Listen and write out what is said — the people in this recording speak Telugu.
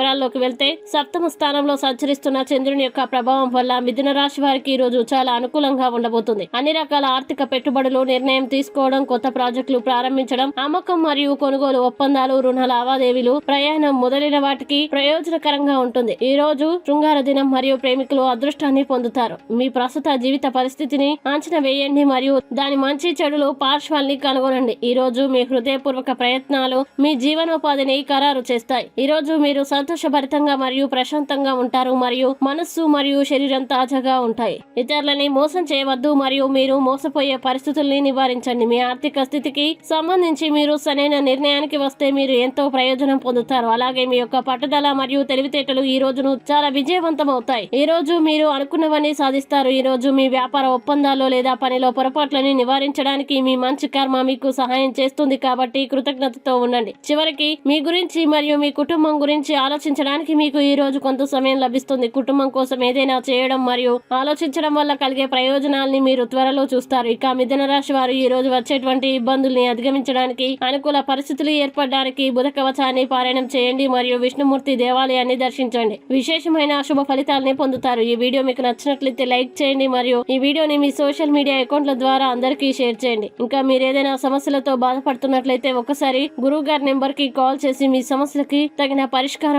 వివరాల్లోకి వెళ్తే సప్తమ స్థానంలో సంచరిస్తున్న చంద్రుని యొక్క ప్రభావం వల్ల మిథున రాశి వారికి ఈ రోజు చాలా అనుకూలంగా ఉండబోతుంది. అన్ని రకాల ఆర్థిక పెట్టుబడులు నిర్ణయం తీసుకోవడం కొత్త ప్రాజెక్టులు ప్రారంభించడం అమ్మకం మరియు కొనుగోలు ఒప్పందాలు రుణ లావాదేవీలు ప్రయాణం మొదలైన వాటికి ప్రయోజనకరంగా ఉంటుంది. ఈ రోజు శృంగార దినం మరియు ప్రేమికులు అదృష్టాన్ని పొందుతారు. మీ ప్రస్తుత జీవిత పరిస్థితిని అంచనా వేయండి మరియు దాని మంచి చెడులు పార్శ్వాల్ని కనుగొనండి. ఈ రోజు మీ హృదయపూర్వక ప్రయత్నాలు మీ జీవనోపాధిని ఖరారు చేస్తాయి. ఈ రోజు మీరు సంతోషభరితంగా మరియు ప్రశాంతంగా ఉంటారు. మరియు మనస్సు మరియు శరీరం తాజాగా ఉంటాయి. ఇతరులని మోసం చేయవద్దు మరియు మీరు మోసపోయే పరిస్థితుల్ని నివారించండి. మీ ఆర్థిక స్థితికి సంబంధించి మీరు సరైన నిర్ణయానికి వస్తే మీరు ఎంతో ప్రయోజనం పొందుతారు. అలాగే మీ యొక్క పట్టుదల మరియు తెలివితేటలు ఈ రోజును చాలా విజయవంతం అవుతాయి ఈ రోజు మీరు అనుకున్నవన్నీ సాధిస్తారు. ఈ రోజు మీ వ్యాపార ఒప్పందాలు లేదా పనిలో పొరపాట్లని నివారించడానికి మీ మంచి కర్మ మీకు సహాయం చేస్తుంది. కాబట్టి కృతజ్ఞతతో ఉండండి. చివరికి మీ గురించి మరియు మీ కుటుంబం గురించి ఆలోచించడానికి మీకు ఈ రోజు కొంత సమయం లభిస్తుంది. కుటుంబం కోసం ఏదైనా చేయడం మరియు ఆలోచించడం వల్ల కలిగే ప్రయోజనాల్ని మీరు త్వరలో చూస్తారు. ఇక మిథున రాశి వారు ఈ రోజు వచ్చేటువంటి ఇబ్బందుల్ని అధిగమించడానికి అనుకూల పరిస్థితులు ఏర్పడడానికి బుధ కవచాన్ని పారాయణం చేయండి మరియు విష్ణుమూర్తి దేవాలయాన్ని దర్శించండి. విశేషమైన శుభ ఫలితాలని పొందుతారు. ఈ వీడియో మీకు నచ్చినట్లయితే లైక్ చేయండి మరియు ఈ వీడియోని మీ సోషల్ మీడియా అకౌంట్ల ద్వారా అందరికీ షేర్ చేయండి. ఇంకా మీరు ఏదైనా సమస్యలతో బాధపడుతున్నట్లయితే ఒకసారి గురువు గారి నెంబర్కి కాల్ చేసి మీ సమస్యలకి తగిన పరిష్కారం